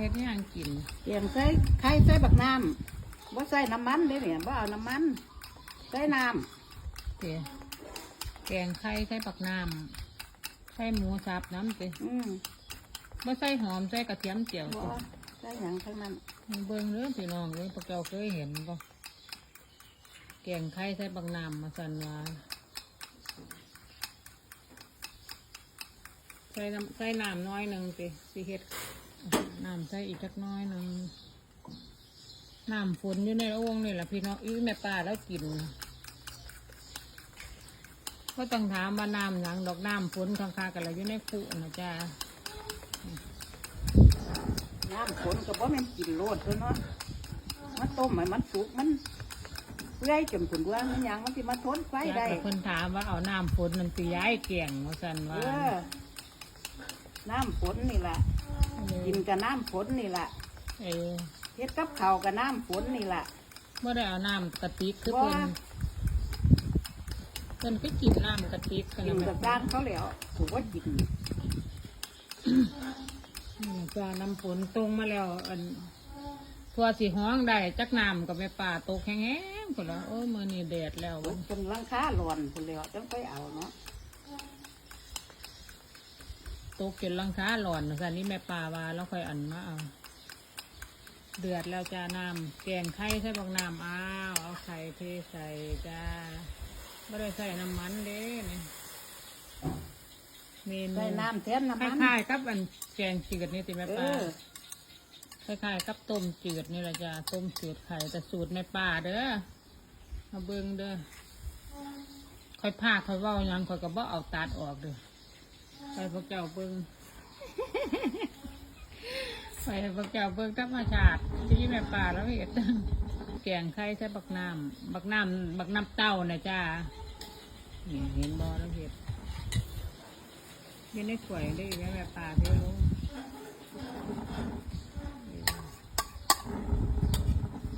เฮ็ดอิหยังกินเตรียมใส่ไข่ใส่บักน้ำบ่ใส่น้ำมันเด้เนี่ยบ่เอาน้ำมันใส่น้เตะแกงไข่ใส่ปักน้ำใส่หมูสับน้ำเตะำอืมบ่ใส่หอมใส่กระเทียมเจียวบ่ใส่หยังทั้งนั้นเบิ่งเด้อพี่น้องเด้อพวกเจ้าเคยเห็นบ่แกงไข่ใส่ปักน้ำมาสั่นว่าใส่น้ำใส่น้ำน้อยหนึ่งติสิเฮ็ด น้ำใส่อีกจักน้อยหนึ่งน้ำฝนอยู่ในโอ่งนี่แหละพี่น้องอีแม่ป้าแล้วกินก็ต้องถามว่าน้ำหยังดอกน้ำฝนข้างๆกันแล้วอยู่ในคุนะจ๊ะน้ำฝนก็บ่แม่นกินโลดตัวเนาะมาต้มให้มันสุกมันเปื่อยจนขุนว่ามันหยังมันสิมาทนไฟได้แต่คนถามว่าเอาน้ำฝนมันตีย้ายเกี่ยงว่าสันเอว่าอน้ำฝนนี่ล่ะ กินกับน้ำฝนนี่ล่ะเออเฮ็ดกับข้าวกับน้ำฝนนี่ล่ะ เมื่อได้เอาน้ำกระติกคือบ่เพิ่นเพิ่นก็กินน้ำกระติกกันกินนะกับด้านเขาแล้วถูกว่ากินอืมจ้าน้ำฝนตรงมาแล้ว อันทัวสีห้องได้จักน้ำกับแม่ป่าตกแห้งๆคนละโอ้ยมือนี่แดดแล้วเป็นหลังคาหลอนพุ่นแล้วจังไปเอาเนาะ ตกจนหลังคาหลอนสันนี่แม่ป่าว่าแล้วค่อยอันมาเอาเดือดแล้วจ้าน้ำแกงไข่ใส่บักน้ำอ้าวเอาไข่เทใส่จ้าไม่ได้ใส่น้ำมันเด้นี่เมนูใส่น้ำแทนน้ำคมันล้ายๆกับอันแกงจืดนี่ติแม่เอป้าอคล้ายๆกับต้มจืดนี่แหละจ้าต้มจืดไข่แต่สูตรแม่ป้าเด้อมาเบิ่งเด้อค่อยพาค่อยเว้าหยังค่อยก็บ่เอาตัดออกเด้อ ไปพวกเจ้าเบิ่งไปพวกเจ้าเบิ่งธรรมชาติที่แม่ป่าแล้วเห็ดแกงไข่ใส่บักน้ำบักน้ำบักน้ำเต้านะจ้านี่เห็นบอแล้วเห็ดอยังได้สวยได้แม่แม่ป่าเที่ยวลง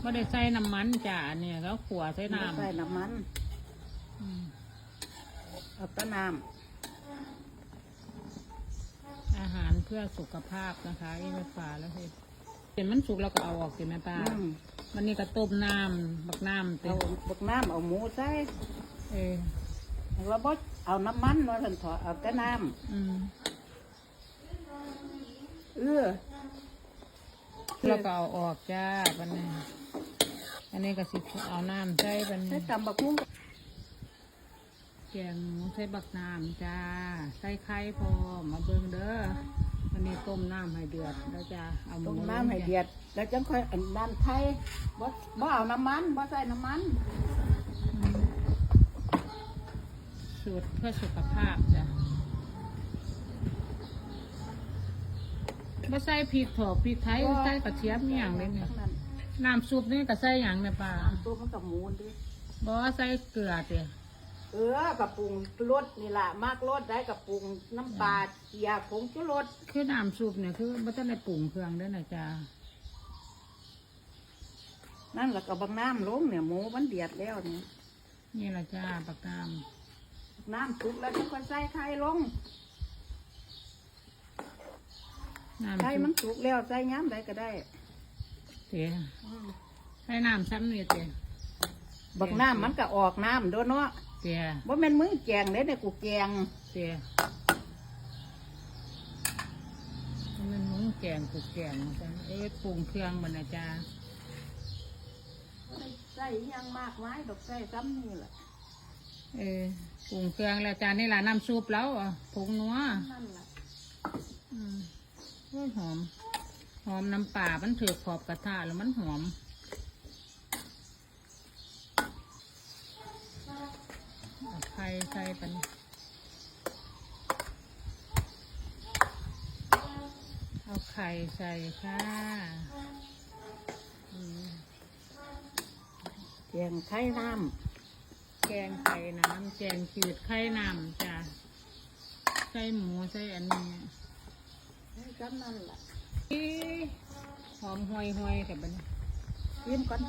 ไม่ได้ใส่น้ำมันจ้าเนี่ยแล้วขัวใส่น้ำใส่น้ำมันอืมเอาแต้น้อา พื่อสุขภาพนะคะที่แม่ป่าแล้วเห็ดเห็นมันสุกแล้วก็เอาออกสิแม่ป่าำอืมวันนี้ก็ต้มน้ำบักน้ำเต็เอามบักน้ำเอาหมูใส่เออเราบ่เอาน้ำมันว่าท่านถอดเอาแต่น้อืมำเออแล้วก็เอาออกจ้าบันนี้อันนี้ก็สิเอาน้ำใส่บันใส่นี้ตำบักหุ่งแกงหมูใส่บักน้ำจ้าใส่ไข่พอมาเบิ่งเด้อวันนี้ ต้มน้ำให้เดือดแล้วจ้าเอาหมูต้มน้ำให้เดือด แล้วจังค่อยอันน้ำไทยบ่บ่เอาน้ำมันบ่ใส่น้ำมันอืมสูตรเพื่อสุขภาพจ้ะไม่ใส่พริกถอกพริกไทยใส่กระเทียมอหย่างเลยเนี่ยทั้งนั้นน้ำซุปนี่ก็ใส่อย่างเนี่ยป่าน้ำตัวมันกับหมูดิบอกว่าใส่เกลือเดีย เออกับปรุงรสนี่ล่ะมากรสได้กับปรุงน้ำปลาเกียร์ผงชูรสคือน้ำซุปเนี่ยคือไม่ต้องในปรุงเครื่องด้วยนะจ๊ะนั่นแหละกับบางน้ำลงเนี่ยหมูมันเดือดแล้วเนี่ยนี่ละจ้าปากน้น้ำสุกแล้วจะค่อยใส่ไข่ลงำน้ำไข่ซุมันปสุกแล้วใส่ย้ำใดก็ได้เตี๋ยใส่น้ำซ้ำนี่เตี๋ยบักน้ำมันก็ออกน้ำโดนเนาะ เตี๋ยว่าแม่นมึงแกงเด้เนี่ยกูแกงเตี๋ยมันหมุ้งแกงกูแกงจ้ะเอ้ยปรุงเครื่องมันนะจ๊ะใส่อิหยังมากไม้ดอกใส่ซ้ำนี่แหละเออปรุงเครื่องแล้วจ้านี่ละน้ำซุปแล้วอะผงนัวนั่นแหละอืมโอ้ยหอม หอมน้ำป่ามันถือขอบกระทะแล้วมันหอมเอาไข่ใส่ปันเอาไข่ใส่ค่ะอืมแกงไข่น้แกงไข่น้ำแกงจืดไข่น้ำจ้ะใส่หมูใส่อันนี้ำให้ซ้ำนั่นแหละอีหอมห่วยห่วยๆแต่บัดนยิ้มก่อน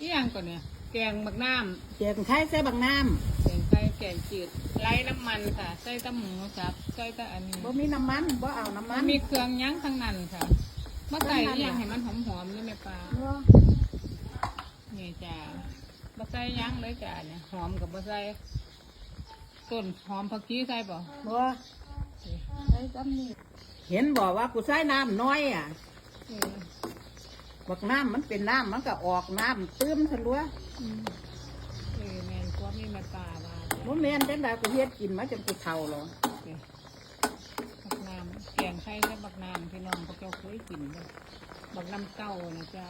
อีหยังก่อนเนี่ย แกงบักน้แกงไข่ใส่บักน้ำแกงไข่แกงจืดใส่ไล่น้ำมันค่ะใส่แตะหมูสับใส่แตะอันนี้บ่มีน้ำมันบ่เอาน้ำมัมันนมีเครื่องยั้งทั้งนั้นค่ะมาใส่อหย่างให้มันหอมๆนี่แม่ปลาเนาะนี่จ้าบ่ใส่ยั้งเลยจ้าเนี่ยหอมกับบ่ใส่ต้นหอมผักชีใส่ป่ะบ่ใส่ซ้ำนี่เห็นบอกว่ากูใส่น้ำน้อยอะเออ บักน้ำมันเป็นน้ำมันก็ออกน้ำตื้มทะลัวอืมเออแม่นกว่ามีแม่ปลาว่าจ้ะบ่แม่นจังไดกูเฮ็ดกินมาจนกูเฒ่าแล้วเออบักน้ำแกงไข่และบักน้ำพี่น้องพวกเจ้าเคยกินบ่บักน้ำเต้านะจ้า